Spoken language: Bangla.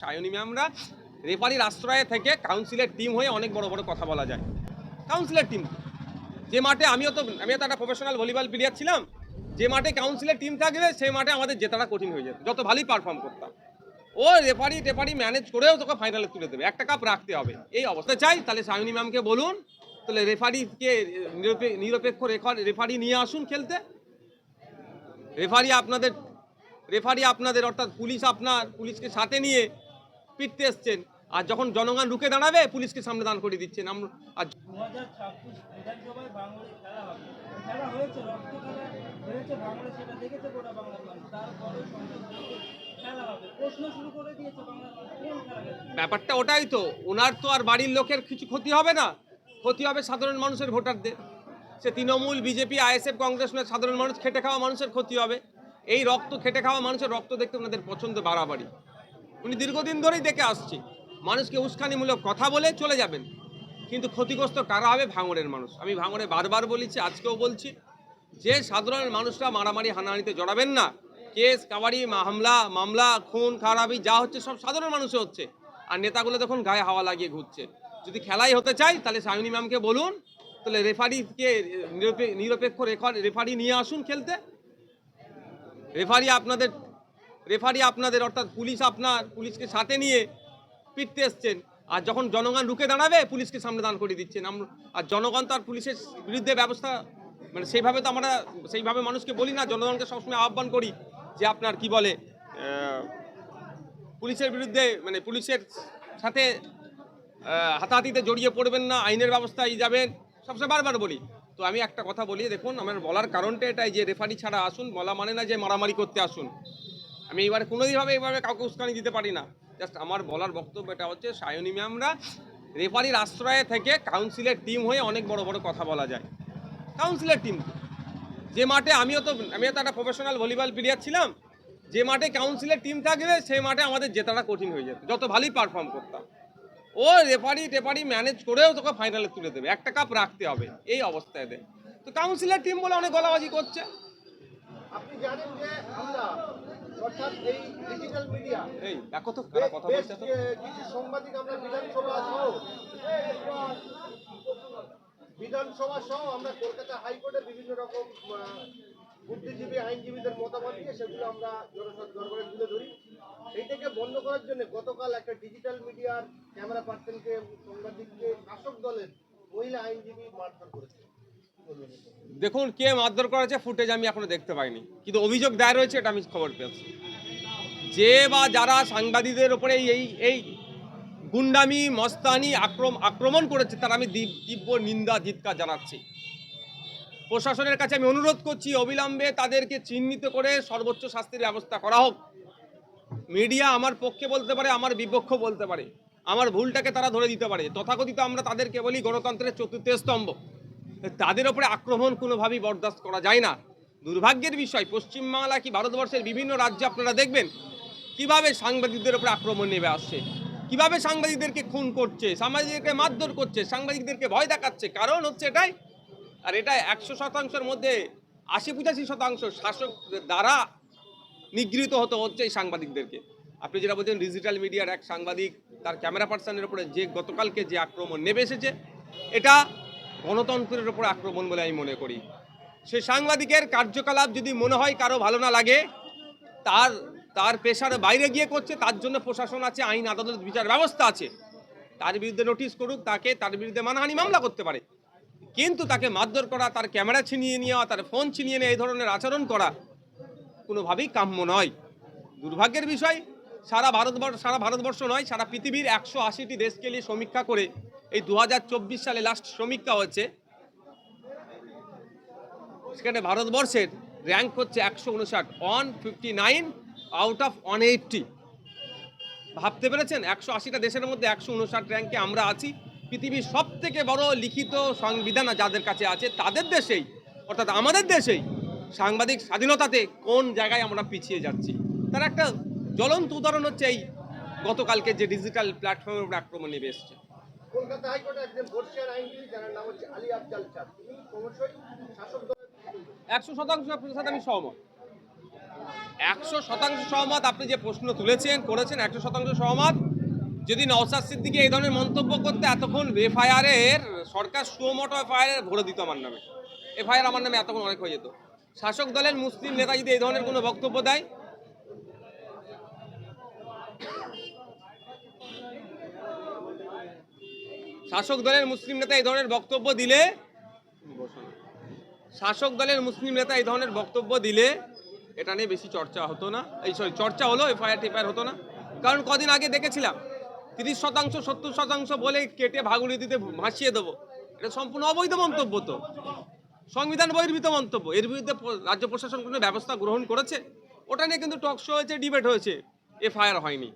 সায়নী ম্যামরা রেফারির আশ্রয়ে থেকে কাউন্সিলের টিম হয়ে অনেক বড় বড় কথা বলা যায়। কাউন্সিলের টিম যে মাঠে আমিও তো আমিও তো একটা প্রফেশনাল ভলিবল প্লেয়ার ছিলাম। যে মাঠে কাউন্সিলের টিম থাকবে সেই মাঠে আমাদের জেতাটা কঠিন হয়ে যেত যত ভালোই পারফর্ম করতাম। ও রেফারি টেফারি ম্যানেজ করেও তোকে ফাইনালে তুলে দেবে। একটা কাপ রাখতে হবে। এই অবস্থা চাই। তাহলে সায়নী ম্যামকে বলুন। তাহলে রেফারিকে নিরপে- নিরপেক্ষ রেফারি নিয়ে আসুন খেলতে। রেফারি আপনাদের রেফারি আপনাদের, অর্থাৎ পুলিশ আপনার পুলিশকে সাথে নিয়ে পিটতে এসছেন। আর যখন জনগণ রুখে দাঁড়াবে পুলিশকে সামনে দান করে দিচ্ছেন। আমরা আর ব্যাপারটা ওটাই তো। ওনার তো আর বাড়ির লোকের কিছু ক্ষতি হবে না। ক্ষতি হবে সাধারণ মানুষের ভোটারদের। সে তৃণমূল বিজেপি আইএসএফ কংগ্রেস নয় সাধারণ মানুষ খেটে খাওয়া মানুষের ক্ষতি হবে। এই রক্ত খেটে খাওয়া মানুষের রক্ত দেখতে ওনাদের পছন্দ বাড়াবাড়ি। উনি দীর্ঘদিন ধরেই দেখে আসছে। মানুষকে উস্কানিমূলক কথা বলে চলে যাবেন। কিন্তু ক্ষতিগ্রস্ত কারা হবে? ভাঙড়ের মানুষ। আমি ভাঙড়ে বারবার বলেছি, আজকেও বলছি, যে সাধারণ মানুষরা মারামারি, হানাহানিতে জড়াবেন না। কেস, কাবাড়ি হামলা, মামলা, খুন, খারাপি, যা হচ্ছে সব সাধারণ মানুষে হচ্ছে। আর নেতাগুলো তখন গায়ে হাওয়া লাগিয়ে ঘুরছে। যদি খেলাই হতে চাই, তাহলে সায়নী ম্যামকে বলুন, তাহলে রেফারিকে নিরপে- নিরপেক্ষ রেফারি নিয়ে আসুন খেলতে। রেফারি আপনাদের রেফারি আপনাদের, অর্থাৎ পুলিশ আপনার, পুলিশকে সাথে নিয়ে পিটতে এসছেন। আর যখন জনগণ রুখে দাঁড়াবে, পুলিশকে সামনে দান করে দিচ্ছেন। আমরা আর জনগণ তো আর পুলিশের বিরুদ্ধে ব্যবস্থা মানে সেইভাবে তো আমরা সেইভাবে মানুষকে বলি না, জনগণকে সবসময় আহ্বান করি যে আপনার কি বলে পুলিশের বিরুদ্ধে মানে পুলিশের সাথে হাতাহাতিতে জড়িয়ে পড়বেন না, আইনের ব্যবস্থায় যাবেন। সবসময় বারবার বলি। তো আমি একটা কথা বলি, দেখুন, আমার বলার কারণটা এটাই যে রেফারি ছাড়া আসুন, বলা মানে না যে মারামারি করতে আসুন। আমি এইবারে কোনোদিনভাবে এইভাবে কাউকে উস্কানি দিতে পারি না। জাস্ট আমার বলার বক্তব্য এটা হচ্ছে, সায়নী ম্যামরা রেফারির আশ্রয়ে থেকে কাউন্সিলের টিম হয়ে অনেক বড় বড় কথা বলা যায়। কাউন্সিলের টিম যে মাঠে আমিও তো আমিও তো একটা প্রফেশনাল ভলিবল প্লেয়ার ছিলাম, যে মাঠে কাউন্সিলের টিম থাকবে সেই মাঠে আমাদের জেতাটা কঠিন হয়ে যেত, যত ভালোই পারফর্ম করতাম। ও রেফারি টেফারি ম্যানেজ করেও তোকে ফাইনালে তুলে দেবে, একটা কাপ রাখতে হবে, এই অবস্থায় দেয় তো কাউন্সিলের টিম বলে অনেক গলাবাজি করছে। আপনি জানেন যে আমরা অর্থাৎ এই ডিজিটাল মিডিয়া এই দেখো তো কারা কথা বলছে তো। কিছু সাংবাদিক আমরা বিধানসভা সহ বিধানসভা সহ আমরা কলকাতা হাইকোর্টের বিভিন্ন রকম বুদ্ধিজীবী আইনজীবীদের মতামত দিয়ে সেগুলো আমরা জনসদ দরবারে তুলে ধরি। এইটাকে বন্ধ করার জন্য গতকাল একটা ডিজিটাল মিডিয়ার ক্যামেরা পার্সনকে সাংবাদিককে শাসক দলের মহিলা আইনজীবী মারধর করেছে? দেখুন, কে মারধর করেছে, ফুটেজ আমি এখনও দেখতে পাইনি। কিন্তু অভিযোগ দায়ের হয়েছে, এটা আমি খবর পেয়েছি। যে বা যারা সাংবাদিকদের ওপরে এই এই গুন্ডামি, মস্তানি, আক্রম আক্রমণ করেছে, তার আমি তীব্র নিন্দা ধিৎকার জানাচ্ছি। প্রশাসনের কাছে আমি অনুরোধ করছি, অবিলম্বে তাদেরকে চিহ্নিত করে সর্বোচ্চ শাস্তির ব্যবস্থা করা হোক। মিডিয়া আমার পক্ষে বলতে পারে, আমার বিপক্ষ বলতে পারে। আমার ভুলটাকে তারা ধরে দিতে পারে। তথাকথিত আমরা তাদেরকে বলি, গণতন্ত্রের চতুর্থ স্তম্ভ। তাদের ওপরে আক্রমণ কোনোভাবেই বরদাস্ত করা যায় না। দুর্ভাগ্যের বিষয়, পশ্চিমবাংলা কি ভারতবর্ষের বিভিন্ন রাজ্যে আপনারা দেখবেন কীভাবে সাংবাদিকদের ওপরে আক্রমণ নেমে আসছে, কীভাবে সাংবাদিকদেরকে খুন করছে, সাংবাদিকদেরকে মারধর করছে, সাংবাদিকদেরকে ভয় দেখাচ্ছে। কারণ হচ্ছে এটাই, আর এটা একশো শতাংশের মধ্যে আশি পঁচাশি শতাংশ শাসক দ্বারা নিগৃহীত হতে হচ্ছে এই সাংবাদিকদেরকে। আপনি যেটা বলছেন ডিজিটাল মিডিয়ার এক সাংবাদিক, তার ক্যামেরা পার্সনের উপরে যে গতকালকে যে আক্রমণ নেমে এসেছে, এটা গণতন্ত্রের ওপর আক্রমণ বলে আমি মনে করি। সে সাংবাদিকের কার্যকলাপ যদি মনে হয় কারও ভালো না লাগে, তার তার পেশার বাইরে গিয়ে করছে, তার জন্য প্রশাসন আছে, আইন, আদালত, বিচার ব্যবস্থা আছে। তার বিরুদ্ধে নোটিশ করুক, তাকে তার বিরুদ্ধে মানহানি মামলা করতে পারে। কিন্তু তাকে মারধর করা, তার ক্যামেরা ছিনিয়ে নেওয়া, তার ফোন ছিনিয়ে নেওয়া, এই ধরনের আচরণ করা কোনোভাবেই কাম্য নয়। দুর্ভাগ্যের বিষয়, সারা ভারতবর্ষ সারা ভারতবর্ষ নয়, সারা পৃথিবীর একশো আশিটি দেশকে নিয়ে সমীক্ষা করে এই দু হাজার চব্বিশ সালে লাস্ট সমীক্ষা হচ্ছে, সেখানে ভারতবর্ষের র্যাঙ্ক হচ্ছে একশো উনষাট one fifty nine out of one eighty ভাবতে পেরেছেন? একশো আশিটা দেশের মধ্যে একশো উনষাট র্যাঙ্কে আমরা আছি। পৃথিবীর সব থেকে বড় লিখিত সংবিধান যাদের কাছে আছে, তাদের দেশেই, অর্থাৎ আমাদের দেশেই সাংবাদিক স্বাধীনতাতে কোন জায়গায় আমরা পিছিয়ে যাচ্ছি। তার একটা জ্বলন্ত উদাহরণ হচ্ছে এই গতকালকে যে ডিজিটাল প্ল্যাটফর্মের উপর আক্রমণ নেমে এসছে। কলকাতা হাইকোর্টে একজন বর্ষিয়ান আইনজীবী, যার নাম হচ্ছে আলী আফজাল চাঁদ। তিনি ক্রমশই শাসক একশো শতাংশ আপনার সাথে আমি সহমত। একশো শতাংশ সহমত আপনি যে প্রশ্ন তুলেছেন, করেছেন, একশো শতাংশ সহমত। যদি নওসাদ সিদ্দিকি এই ধরনের মন্তব্য করতে এতক্ষণ এফআইআর এর সরকার সুমোটো এফআইআর ভরে দিত আমার নামে। এফআইআর আমার নামে এতক্ষণ অনেক হয়ে যেত। শাসক দলের মুসলিম নেতা যদি এই ধরনের কোনো বক্তব্য দেয় শাসক দলের মুসলিম নেতা এই ধরনের বক্তব্য দিলে, শাসক দলের মুসলিম নেতা এই ধরনের বক্তব্য দিলে, এটা নিয়ে বেশি চর্চা হতো না। এই সরি চর্চা হলো, এফআইআর টিফআইআর হতো না। কারণ কদিন আগে দেখেছিলাম, তিরিশ শতাংশ, সত্তর শতাংশ বলে কেটে ভাগুলি দিতে ভাসিয়ে দেবো। এটা সম্পূর্ণ অবৈধ মন্তব্য তো। সংবিধান বহির্ভূত মন্তব্য। এর বিরুদ্ধে রাজ্য প্রশাসন কোনো ব্যবস্থা গ্রহণ করেছে? ওটা নিয়ে কিন্তু টক শো হয়েছে ডিবেট হয়েছে। এফআইআর হয়নি।